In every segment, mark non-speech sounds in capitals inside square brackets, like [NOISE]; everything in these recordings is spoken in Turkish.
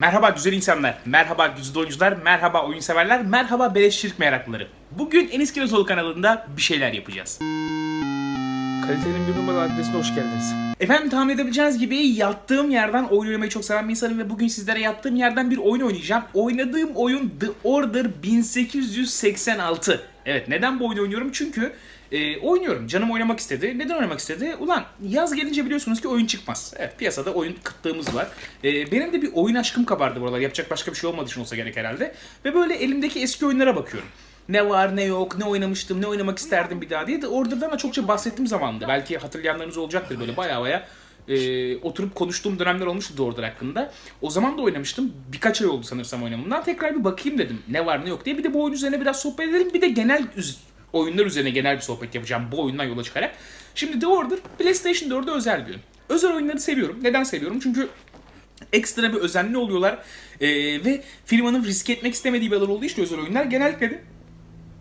Merhaba güzel insanlar, merhaba güzel oyuncular, merhaba oyun severler, merhaba beleşçilik meraklıları. Bugün Enis Kirazoğlu kanalında bir şeyler yapacağız. Kalitenin bir numaralı adresine hoş geldiniz. Efendim tahmin edebileceğiniz gibi yattığım yerden oyun oynamayı çok seven bir insanım ve bugün sizlere yattığım yerden bir oyun oynayacağım. Oynadığım oyun The Order 1886. Evet neden bu oyunu oynuyorum? Çünkü e, oynuyorum. Canım oynamak istedi. Neden oynamak istedi? Ulan yaz gelince biliyorsunuz ki oyun çıkmaz. Evet piyasada oyun kıtlığımız var. E, benim de bir oyun aşkım kabardı buralar. Yapacak başka bir şey olmadığı için olsa gerek herhalde. Ve böyle elimdeki eski oyunlara bakıyorum. Ne var ne yok, ne oynamıştım, ne oynamak isterdim bir daha diye de Order'dan da çokça bahsettiğim zamandı. Belki hatırlayanlarınız olacaktır böyle baya baya e, oturup konuştuğum dönemler olmuştu Order hakkında. O zaman da oynamıştım. Birkaç ay oldu sanırsam oynamamdan. Tekrar bir bakayım dedim. Ne var ne yok diye. Bir de bu oyun üzerine biraz sohbet edelim. Bir de genel oyunlar üzerine genel bir sohbet yapacağım bu oyundan yola çıkarak. Şimdi The Order PlayStation 4'e özel bir oyun. Özel oyunları seviyorum. Neden seviyorum? Çünkü ekstra bir özenli oluyorlar. Ee, ve firmanın risk etmek istemediği bir alan olduğu için özel oyunlar genellikle de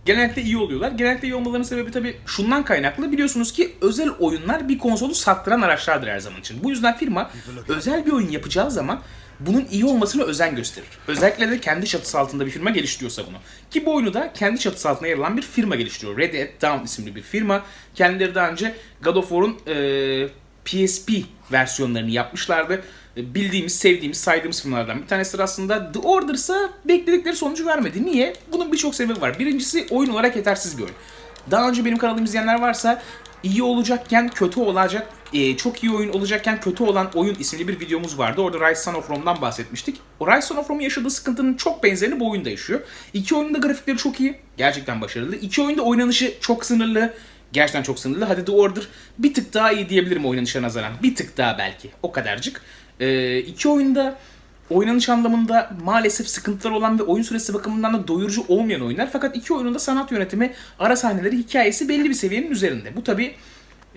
genellikle iyi oluyorlar. Genellikle iyi olmalarının sebebi tabii şundan kaynaklı. Biliyorsunuz ki özel oyunlar bir konsolu sattıran araçlardır her zaman için. Bu yüzden firma özel bir oyun yapacağı zaman bunun iyi olmasına özen gösterir. Özellikle de kendi çatısı altında bir firma geliştiriyorsa bunu. Ki bu oyunu da kendi çatısı altında yer alan bir firma geliştiriyor. Red Dead Down isimli bir firma. Kendileri daha önce God of War'un eee, PSP versiyonlarını yapmışlardı. E, Bildiğimiz, sevdiğimiz, saydığımız filmlerden bir tanesi aslında. The Order ise bekledikleri sonucu vermedi. Niye? Bunun birçok sebebi var. Birincisi oyun olarak yetersiz bir oyun. Daha önce benim kanalımı izleyenler varsa iyi olacakken kötü olacak, e, çok iyi oyun olacakken kötü olan oyun isimli bir videomuz vardı. Orada Rise Son of Rome'dan bahsetmiştik. O Rise Son of Rome'un yaşadığı sıkıntının çok benzerini bu oyunda yaşıyor. İki oyunun da grafikleri çok iyi. Gerçekten başarılı. İki oyunda oynanışı çok sınırlı. Gerçekten çok sınırlı. Hadi The Order bir tık daha iyi diyebilirim oynanışa nazaran. Bir tık daha belki. O kadarcık. Ee, iki oyunda oynanış anlamında maalesef sıkıntılar olan ve oyun süresi bakımından da doyurucu olmayan oyunlar. Fakat iki oyunun da sanat yönetimi, ara sahneleri, hikayesi belli bir seviyenin üzerinde. Bu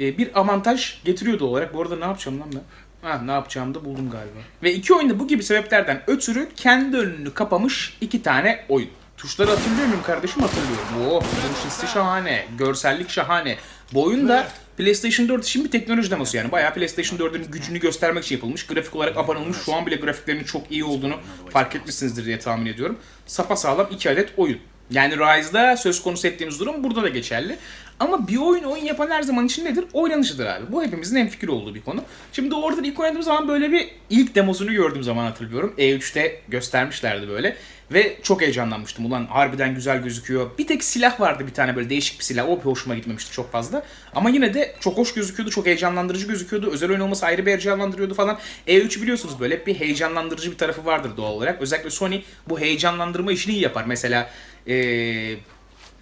tabi bir avantaj getiriyor doğal olarak. Bu arada ne yapacağım lan ben? Ha, ne yapacağımı da buldum galiba. Ve iki oyunda bu gibi sebeplerden ötürü kendi önünü kapamış iki tane oyun. Tuşları hatırlıyor muyum kardeşim? Hatırlıyorum. Motion hissi şahane. Görsellik şahane. Bu oyun da PlayStation 4 için bir teknoloji demosu yani. Bayağı PlayStation 4'ün gücünü göstermek için yapılmış. Grafik olarak abanılmış. Şu an bile grafiklerinin çok iyi olduğunu fark etmişsinizdir diye tahmin ediyorum. Sapa sağlam iki adet oyun. Yani Rise'da söz konusu ettiğimiz durum burada da geçerli. Ama bir oyun oyun yapan her zaman için nedir? Oynanışıdır abi. Bu hepimizin en fikir olduğu bir konu. Şimdi orada ilk oynadığım zaman böyle bir ilk demosunu gördüğüm zaman hatırlıyorum. E3'te göstermişlerdi böyle. Ve çok heyecanlanmıştım. Ulan harbiden güzel gözüküyor. Bir tek silah vardı bir tane böyle değişik bir silah. O hoşuma gitmemişti çok fazla. Ama yine de çok hoş gözüküyordu. Çok heyecanlandırıcı gözüküyordu. Özel oyun olması ayrı bir heyecanlandırıyordu falan. E3 biliyorsunuz böyle bir heyecanlandırıcı bir tarafı vardır doğal olarak. Özellikle Sony bu heyecanlandırma işini iyi yapar. Mesela ee,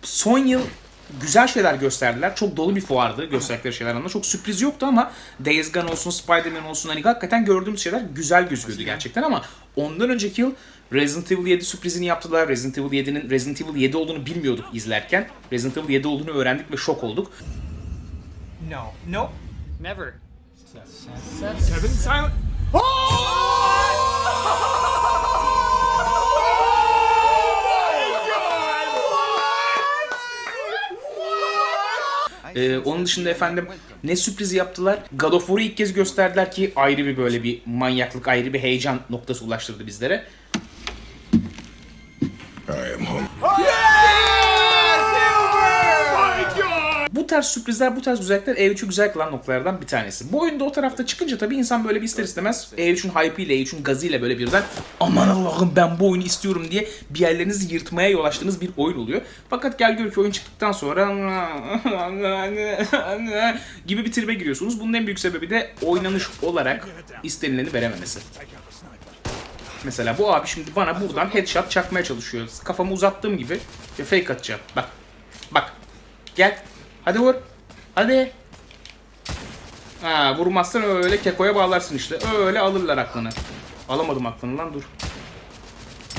son yıl güzel şeyler gösterdiler. Çok dolu bir fuardı gösterdikleri şeyler anlamında. Çok sürpriz yoktu ama Days Gone olsun, Spider-Man olsun hani hakikaten gördüğümüz şeyler güzel gözüküyordu gerçekten ama ondan önceki yıl Resident Evil 7 sürprizini yaptılar. Resident Evil 7'nin Resident Evil 7 olduğunu bilmiyorduk izlerken. Resident Evil 7 olduğunu öğrendik ve şok olduk. No. Nope. Never. Seven silent. Ee, onun dışında efendim ne sürprizi yaptılar? God of War'u ilk kez gösterdiler ki ayrı bir böyle bir manyaklık, ayrı bir heyecan noktası ulaştırdı bizlere. Tarz sürprizler, bu tarz güzellikler E3'ü güzel kılan noktalardan bir tanesi. Bu oyunda o tarafta çıkınca tabii insan böyle bir ister istemez E3'ün hype ile E3'ün gazıyla böyle birden aman Allah'ım ben bu oyunu istiyorum diye bir yerlerinizi yırtmaya yol açtığınız bir oyun oluyor. Fakat gel gör ki oyun çıktıktan sonra [LAUGHS] gibi bir tribe giriyorsunuz. Bunun en büyük sebebi de oynanış olarak istenileni verememesi. Mesela bu abi şimdi bana buradan headshot çakmaya çalışıyor. Kafamı uzattığım gibi fake atacağım. Bak. Bak. Gel. Hadi vur. Hadi. Ha, vurmazsan öyle kekoya bağlarsın işte. Öyle alırlar aklını. Alamadım aklını lan dur.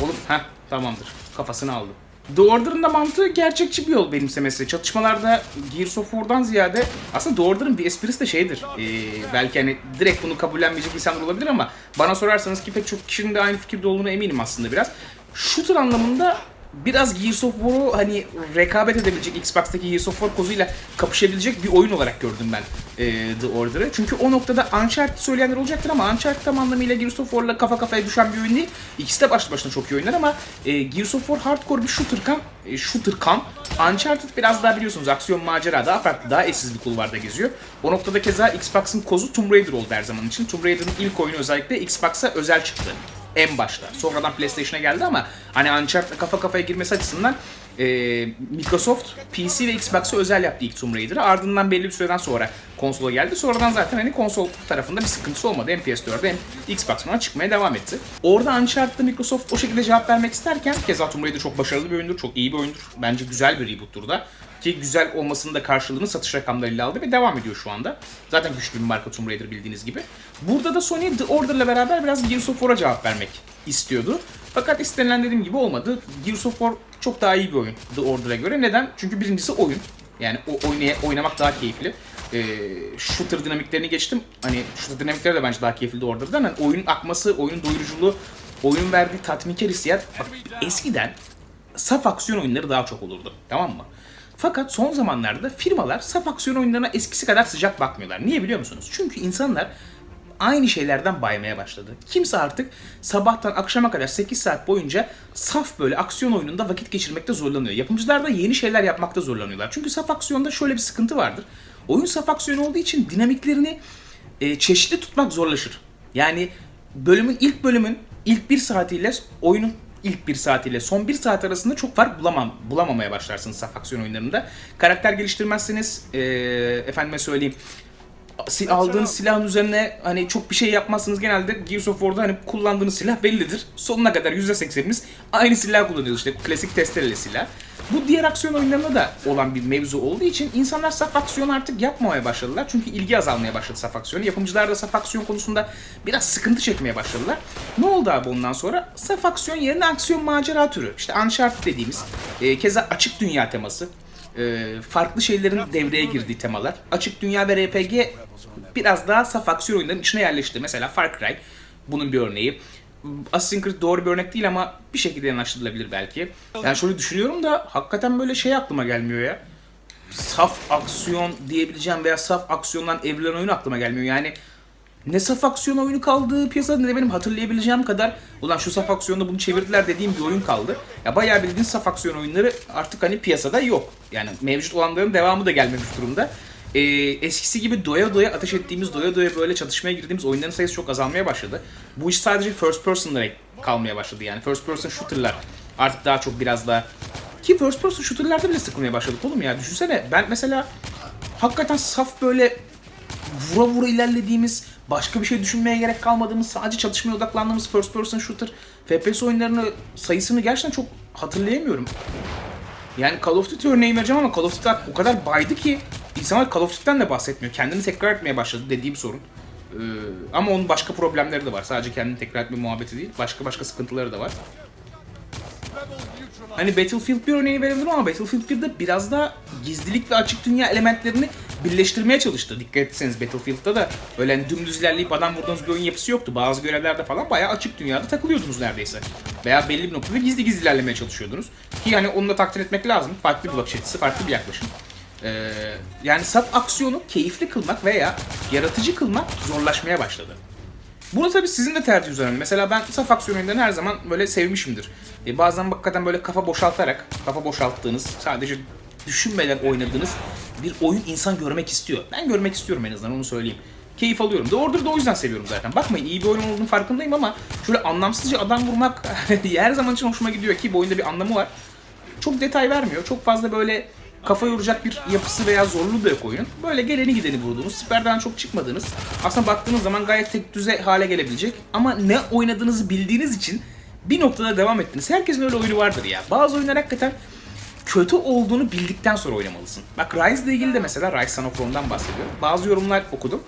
Oğlum ha tamamdır. Kafasını aldım. The Order'ın da mantığı gerçekçi bir yol benimsemesi. Çatışmalarda Gears of War'dan ziyade aslında The Order'ın bir esprisi de şeydir. Ee, belki hani direkt bunu kabullenmeyecek insanlar olabilir ama bana sorarsanız ki pek çok kişinin de aynı fikirde olduğunu eminim aslında biraz. Shooter anlamında biraz Gears of War'u hani rekabet edebilecek Xbox'taki Gears of War kozuyla kapışabilecek bir oyun olarak gördüm ben e, The Order'ı. Çünkü o noktada Uncharted söyleyenler olacaktır ama Uncharted tam anlamıyla Gears of War'la kafa kafaya düşen bir oyun değil. İkisi de başlı başına çok iyi oyunlar ama e, Gears of War hardcore bir shooter kan, e, shooter kan. Uncharted biraz daha biliyorsunuz aksiyon macera daha farklı, daha eşsiz bir kulvarda geziyor. O noktada keza Xbox'ın kozu Tomb Raider oldu her zaman için. Tomb Raider'ın ilk oyunu özellikle Xbox'a özel çıktı en başta. Sonradan PlayStation'a geldi ama hani Uncharted kafa kafaya girmesi açısından e, Microsoft PC ve Xbox'a özel yaptı ilk Tomb Raider'ı. Ardından belli bir süreden sonra konsola geldi. Sonradan zaten hani konsol tarafında bir sıkıntısı olmadı. Hem PS4'de hem Xbox One'a çıkmaya devam etti. Orada Uncharted'da Microsoft o şekilde cevap vermek isterken keza Tomb Raider çok başarılı bir oyundur, çok iyi bir oyundur. Bence güzel bir reboot'tur da. Ki güzel olmasının da karşılığını satış rakamlarıyla aldı ve devam ediyor şu anda. Zaten güçlü bir marka Tomb Raider bildiğiniz gibi. Burada da Sony The Order'la beraber biraz Gears of War'a cevap vermek istiyordu. Fakat istenilen dediğim gibi olmadı. Gears of War çok daha iyi bir oyun The Order'a göre. Neden? Çünkü birincisi oyun. Yani o oynaya, oynamak daha keyifli. Ee, shooter dinamiklerini geçtim. Hani shooter dinamikleri de bence daha keyifli The Order'dan. Yani oyunun akması, oyunun doyuruculuğu, oyunun verdiği tatminkar hissiyat. Bak, eskiden saf aksiyon oyunları daha çok olurdu. Tamam mı? Fakat son zamanlarda firmalar saf aksiyon oyunlarına eskisi kadar sıcak bakmıyorlar. Niye biliyor musunuz? Çünkü insanlar aynı şeylerden baymaya başladı. Kimse artık sabahtan akşama kadar 8 saat boyunca saf böyle aksiyon oyununda vakit geçirmekte zorlanıyor. Yapımcılar da yeni şeyler yapmakta zorlanıyorlar. Çünkü saf aksiyonda şöyle bir sıkıntı vardır. Oyun saf aksiyon olduğu için dinamiklerini e, çeşitli tutmak zorlaşır. Yani bölümün ilk bölümün ilk bir saatiyle oyunun ilk bir saatiyle son bir saat arasında çok fark bulamam, bulamamaya başlarsınız saf aksiyon oyunlarında. Karakter geliştirmezseniz e, efendime söyleyeyim si- aldığınız silahın üzerine hani çok bir şey yapmazsınız genelde Gears of War'da hani kullandığınız silah bellidir. Sonuna kadar %80'imiz aynı silah kullanıyoruz işte klasik testereli silah. Bu diğer aksiyon oyunlarında da olan bir mevzu olduğu için insanlar saf aksiyon artık yapmamaya başladılar. Çünkü ilgi azalmaya başladı saf aksiyonu. Yapımcılar da saf aksiyon konusunda biraz sıkıntı çekmeye başladılar. Ne oldu abi ondan sonra? Saf aksiyon yerine aksiyon macera türü. İşte Uncharted dediğimiz, e, keza açık dünya teması, e, farklı şeylerin devreye girdiği temalar. Açık dünya ve RPG biraz daha saf aksiyon oyunlarının içine yerleşti. Mesela Far Cry bunun bir örneği. Assassin's Creed doğru bir örnek değil ama bir şekilde yanaştırılabilir belki. Yani şöyle düşünüyorum da hakikaten böyle şey aklıma gelmiyor ya. Saf aksiyon diyebileceğim veya saf aksiyondan evrilen oyun aklıma gelmiyor. Yani ne saf aksiyon oyunu kaldı piyasada ne de benim hatırlayabileceğim kadar ulan şu saf aksiyonda bunu çevirdiler dediğim bir oyun kaldı. Ya bayağı bildiğin saf aksiyon oyunları artık hani piyasada yok. Yani mevcut olanların devamı da gelmemiş durumda. Ee, eskisi gibi doya doya ateş ettiğimiz, doya doya böyle çatışmaya girdiğimiz oyunların sayısı çok azalmaya başladı. Bu iş sadece first person'lara kalmaya başladı yani. First person shooter'lar artık daha çok biraz daha... Ki first person shooter'larda bile sıkılmaya başladık oğlum ya. Düşünsene ben mesela hakikaten saf böyle vura vura ilerlediğimiz, başka bir şey düşünmeye gerek kalmadığımız, sadece çatışmaya odaklandığımız first person shooter FPS oyunlarını sayısını gerçekten çok hatırlayamıyorum. Yani Call of Duty örneği vereceğim ama Call of Duty o kadar baydı ki insanlar Call of Duty'den de bahsetmiyor. Kendini tekrar etmeye başladı dediğim sorun. Ee, ama onun başka problemleri de var. Sadece kendini tekrar etme muhabbeti değil. Başka başka sıkıntıları da var. Hani Battlefield 1 örneği verebilirim ama Battlefield 1'de biraz daha gizlilik ve açık dünya elementlerini birleştirmeye çalıştı. Dikkat etseniz Battlefield'da da öyle hani dümdüz ilerleyip adam vurduğunuz bir oyun yapısı yoktu. Bazı görevlerde falan bayağı açık dünyada takılıyordunuz neredeyse. Veya belli bir noktada gizli gizli ilerlemeye çalışıyordunuz. Ki hani onu da takdir etmek lazım. Farklı bir bakış açısı, farklı bir yaklaşım. Ee, yani saf aksiyonu keyifli kılmak veya yaratıcı kılmak zorlaşmaya başladı. Burada tabii sizin de tercihiniz önemli. Mesela ben saf aksiyon her zaman böyle sevmişimdir. E, bazen hakikaten böyle kafa boşaltarak, kafa boşalttığınız, sadece düşünmeden oynadığınız bir oyun insan görmek istiyor. Ben görmek istiyorum en azından onu söyleyeyim. Keyif alıyorum. The Order'da o yüzden seviyorum zaten. Bakmayın iyi bir oyun olduğunu farkındayım ama şöyle anlamsızca adam vurmak [LAUGHS] her zaman için hoşuma gidiyor ki bu oyunda bir anlamı var. Çok detay vermiyor. Çok fazla böyle kafa yoracak bir yapısı veya zorluğu da yok oyunun. Böyle geleni gideni vurduğunuz, siperden çok çıkmadığınız, aslında baktığınız zaman gayet tek düze hale gelebilecek ama ne oynadığınızı bildiğiniz için bir noktada devam ettiniz. Herkesin öyle oyunu vardır ya. Bazı oyunlar hakikaten kötü olduğunu bildikten sonra oynamalısın. Bak Rise ile ilgili de mesela Rise Son of Rome'dan bahsediyorum. Bazı yorumlar okudum.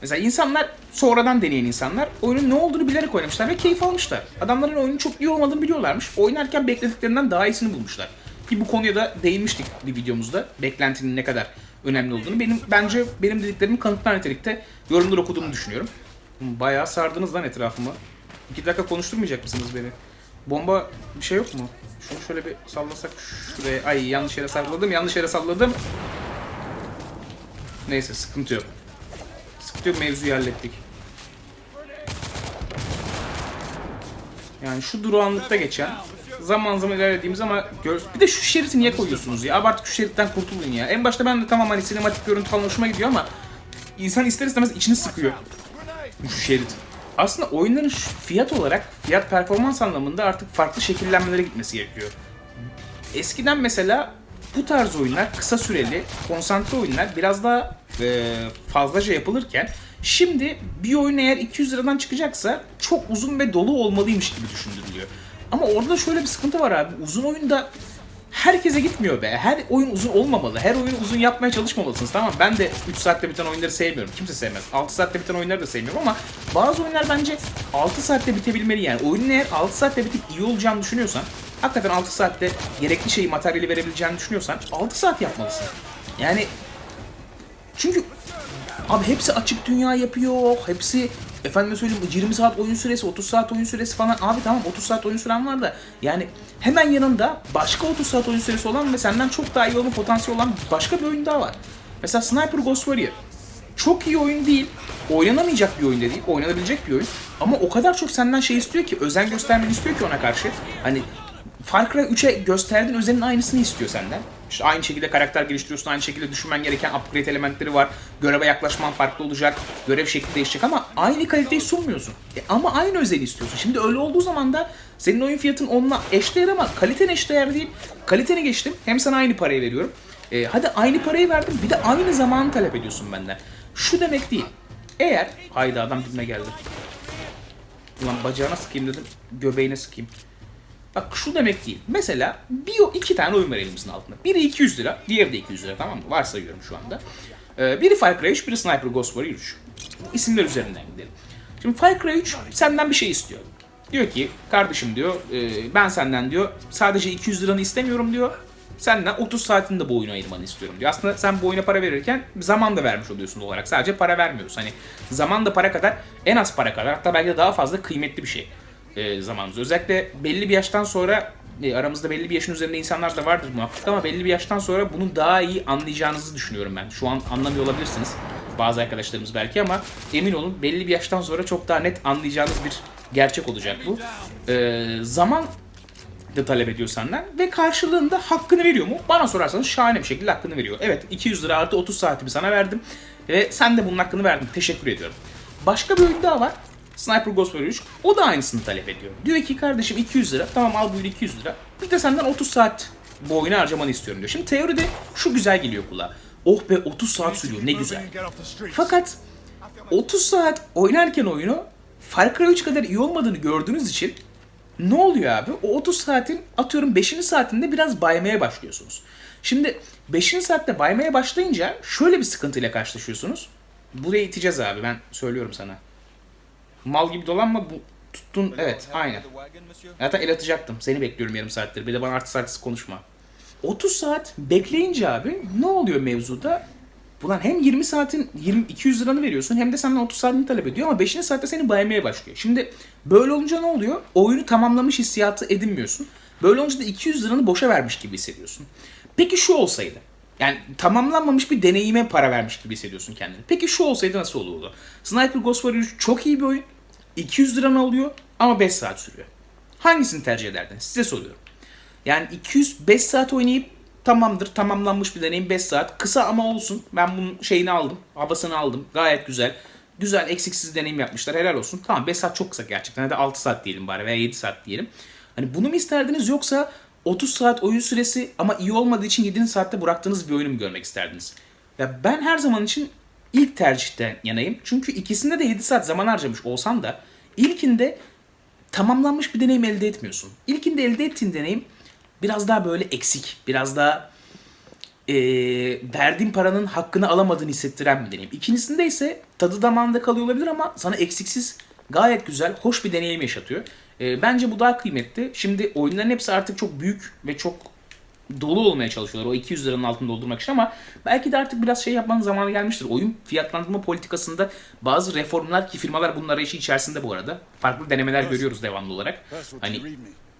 Mesela insanlar sonradan deneyen insanlar oyunun ne olduğunu bilerek oynamışlar ve keyif almışlar. Adamların oyunun çok iyi olmadığını biliyorlarmış. Oynarken beklediklerinden daha iyisini bulmuşlar. Ki bu konuya da değinmiştik bir videomuzda. Beklentinin ne kadar önemli olduğunu. Benim bence benim dediklerimin kanıtlar nitelikte yorumlar okuduğumu düşünüyorum. Bayağı sardınız lan etrafımı. İki dakika konuşturmayacak mısınız beni? Bomba bir şey yok mu? Şunu şöyle bir sallasak şuraya. Ay yanlış yere salladım. Yanlış yere salladım. Neyse sıkıntı yok. Sıkıntı yok mevzuyu hallettik. Yani şu durağanlıkta geçen zaman zaman ilerlediğimiz ama gör... bir de şu şeridi niye koyuyorsunuz ya? Abi artık şu şeritten kurtulun ya. En başta ben de tamam hani sinematik görüntü falan hoşuma gidiyor ama insan ister istemez içini sıkıyor. Şu şerit. Aslında oyunların fiyat olarak, fiyat performans anlamında artık farklı şekillenmelere gitmesi gerekiyor. Eskiden mesela bu tarz oyunlar kısa süreli, konsantre oyunlar biraz daha e, fazlaca yapılırken şimdi bir oyun eğer 200 liradan çıkacaksa çok uzun ve dolu olmalıymış gibi düşündürülüyor. Ama orada da şöyle bir sıkıntı var abi. Uzun oyunda herkese gitmiyor be. Her oyun uzun olmamalı. Her oyunu uzun yapmaya çalışmamalısınız. Tamam ben de 3 saatte biten oyunları sevmiyorum. Kimse sevmez. 6 saatte biten oyunları da sevmiyorum ama bazı oyunlar bence 6 saatte bitebilmeli yani. Oyunun eğer 6 saatte bitip iyi olacağını düşünüyorsan hakikaten 6 saatte gerekli şeyi, materyali verebileceğini düşünüyorsan 6 saat yapmalısın. Yani çünkü abi hepsi açık dünya yapıyor. Hepsi efendime söyleyeyim 20 saat oyun süresi, 30 saat oyun süresi falan. Abi tamam 30 saat oyun süren var da yani hemen yanında başka 30 saat oyun süresi olan ve senden çok daha iyi olma potansiyeli olan başka bir oyun daha var. Mesela Sniper Ghost Warrior. Çok iyi oyun değil. Oynanamayacak bir oyun da değil. Oynanabilecek bir oyun. Ama o kadar çok senden şey istiyor ki, özen göstermeni istiyor ki ona karşı. Hani Far Cry 3'e gösterdiğin özenin aynısını istiyor senden. İşte aynı şekilde karakter geliştiriyorsun, aynı şekilde düşünmen gereken upgrade elementleri var. Göreve yaklaşman farklı olacak, görev şekli değişecek ama aynı kaliteyi sunmuyorsun. E ama aynı özeli istiyorsun. Şimdi öyle olduğu zaman da senin oyun fiyatın onunla eşdeğer ama kaliten eşdeğer değil. Kaliteni geçtim, hem sana aynı parayı veriyorum. E, hadi aynı parayı verdim, bir de aynı zamanı talep ediyorsun benden. Şu demek değil. Eğer, haydi adam dibime geldi. Ulan bacağına sıkayım dedim, göbeğine sıkayım. Bak şu demek değil. Mesela bir iki tane oyun var elimizin altında. Biri 200 lira, diğeri de 200 lira tamam mı? Varsayıyorum şu anda. Ee, biri Far Cry 3, biri Sniper Ghost Warrior 3. İsimler üzerinden gidelim. Şimdi Far Cry 3 senden bir şey istiyor. Diyor ki kardeşim diyor e, ben senden diyor sadece 200 liranı istemiyorum diyor. Senden 30 saatini de bu oyuna ayırmanı istiyorum diyor. Aslında sen bu oyuna para verirken zaman da vermiş oluyorsun olarak. Sadece para vermiyoruz. Hani zaman da para kadar en az para kadar hatta belki de daha fazla kıymetli bir şey e, zamanımız. Özellikle belli bir yaştan sonra e, aramızda belli bir yaşın üzerinde insanlar da vardır muhakkak ama belli bir yaştan sonra bunu daha iyi anlayacağınızı düşünüyorum ben. Şu an anlamıyor olabilirsiniz bazı arkadaşlarımız belki ama emin olun belli bir yaştan sonra çok daha net anlayacağınız bir gerçek olacak bu. E, zaman da talep ediyor senden ve karşılığında hakkını veriyor mu? Bana sorarsanız şahane bir şekilde hakkını veriyor. Evet 200 lira artı 30 saatimi sana verdim ve sen de bunun hakkını verdin. Teşekkür ediyorum. Başka bir oyun daha var. Sniper Ghost Warrior 3. O da aynısını talep ediyor. Diyor ki kardeşim 200 lira. Tamam al buyur 200 lira. Bir de senden 30 saat bu oyunu harcamanı istiyorum diyor. Şimdi teoride şu güzel geliyor kulağa. Oh be 30 saat sürüyor ne güzel. Fakat 30 saat oynarken oyunu Far Cry 3 kadar iyi olmadığını gördüğünüz için ne oluyor abi? O 30 saatin atıyorum 5. saatinde biraz baymaya başlıyorsunuz. Şimdi 5. saatte baymaya başlayınca şöyle bir sıkıntıyla karşılaşıyorsunuz. Buraya iteceğiz abi ben söylüyorum sana. Mal gibi dolanma bu tuttun evet aynen. Zaten el atacaktım. Seni bekliyorum yarım saattir. Bir de bana artist artist konuşma. 30 saat bekleyince abi ne oluyor mevzuda? Ulan hem 20 saatin 20 200 liranı veriyorsun hem de senden 30 saatini talep ediyor ama 5. saatte seni baymaya başlıyor. Şimdi böyle olunca ne oluyor? Oyunu tamamlamış hissiyatı edinmiyorsun. Böyle olunca da 200 liranı boşa vermiş gibi hissediyorsun. Peki şu olsaydı. Yani tamamlanmamış bir deneyime para vermiş gibi hissediyorsun kendini. Peki şu olsaydı nasıl olurdu? Sniper Ghost Warrior 3 çok iyi bir oyun. 200 liranı alıyor ama 5 saat sürüyor. Hangisini tercih ederdiniz? Size soruyorum. Yani 205 saat oynayıp tamamdır tamamlanmış bir deneyim 5 saat. Kısa ama olsun. Ben bunun şeyini aldım. Havasını aldım. Gayet güzel. Güzel eksiksiz deneyim yapmışlar. Helal olsun. Tamam 5 saat çok kısa gerçekten. Hadi 6 saat diyelim bari veya 7 saat diyelim. Hani bunu mu isterdiniz yoksa 30 saat oyun süresi ama iyi olmadığı için 7. saatte bıraktığınız bir oyunu mu görmek isterdiniz? Ya ben her zaman için ilk tercihten yanayım. Çünkü ikisinde de 7 saat zaman harcamış olsam da ilkinde tamamlanmış bir deneyim elde etmiyorsun. İlkinde elde ettiğin deneyim biraz daha böyle eksik, biraz daha eee verdiğin paranın hakkını alamadığını hissettiren bir deneyim. İkincisinde ise tadı damağında kalıyor olabilir ama sana eksiksiz gayet güzel, hoş bir deneyim yaşatıyor. Eee, bence bu daha kıymetli. Şimdi oyunların hepsi artık çok büyük ve çok dolu olmaya çalışıyorlar o 200 liranın altını doldurmak için ama belki de artık biraz şey yapmanın zamanı gelmiştir. Oyun fiyatlandırma politikasında bazı reformlar ki firmalar bunun arayışı içerisinde bu arada. Farklı denemeler görüyoruz devamlı olarak. Hani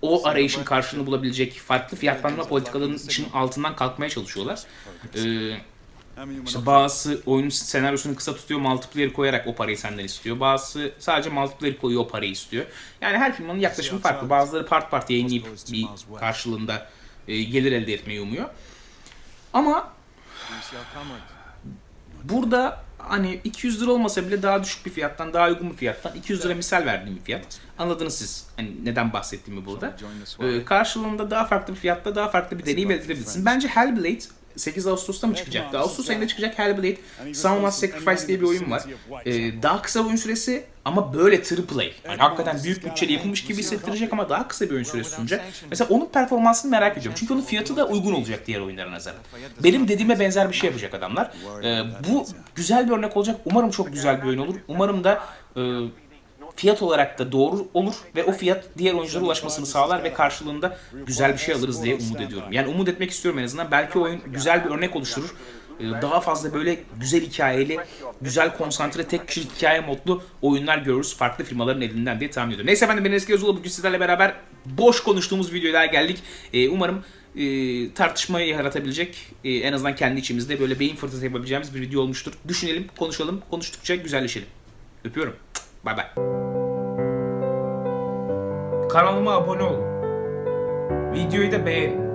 o arayışın karşılığını bulabilecek farklı fiyatlandırma politikalarının için altından kalkmaya çalışıyorlar. Ee, işte bazısı oyunun senaryosunu kısa tutuyor, multiplayer koyarak o parayı senden istiyor. Bazısı sadece multiplayer koyuyor, o parayı istiyor. Yani her firmanın yaklaşımı farklı. Bazıları part part yayınlayıp bir karşılığında e, gelir elde etmeyi umuyor. Ama burada hani 200 lira olmasa bile daha düşük bir fiyattan, daha uygun bir fiyattan 200 lira misal verdiğim bir fiyat. Anladınız siz hani neden bahsettiğimi burada. Ee, karşılığında daha farklı bir fiyatta daha farklı bir deneyim elde edebilirsin. Bence Hellblade 8 Ağustos'ta mı çıkacaktı? Ağustos ayında çıkacak Hellblade Son Must Sacrifice diye bir oyun var. Ee, daha kısa oyun süresi ama böyle AAA. Yani hakikaten büyük bütçeli yapılmış gibi hissettirecek ama daha kısa bir oyun süresi sunacak. Mesela onun performansını merak ediyorum. Çünkü onun fiyatı da uygun olacak diğer oyunlara nazaran. Benim dediğime benzer bir şey yapacak adamlar. Ee, bu güzel bir örnek olacak. Umarım çok güzel bir oyun olur. Umarım da e, fiyat olarak da doğru olur ve o fiyat diğer oyunculara ulaşmasını sağlar ve karşılığında güzel bir şey alırız diye umut ediyorum. Yani umut etmek istiyorum en azından. Belki oyun güzel bir örnek oluşturur. Ee, Daha fazla böyle güzel hikayeli, güzel konsantre tek kişilik hikaye modlu oyunlar görürüz farklı firmaların elinden diye tahmin ediyorum. Neyse efendim ben Eski Yazılı bugün sizlerle beraber boş konuştuğumuz videoya geldik. Ee, umarım e, tartışmayı yaratabilecek e, en azından kendi içimizde böyle beyin fırtınası yapabileceğimiz bir video olmuştur. Düşünelim, konuşalım, konuştukça güzelleşelim. Öpüyorum. Bay bay. Kanalıma abone olun. Videoyu da beğenin.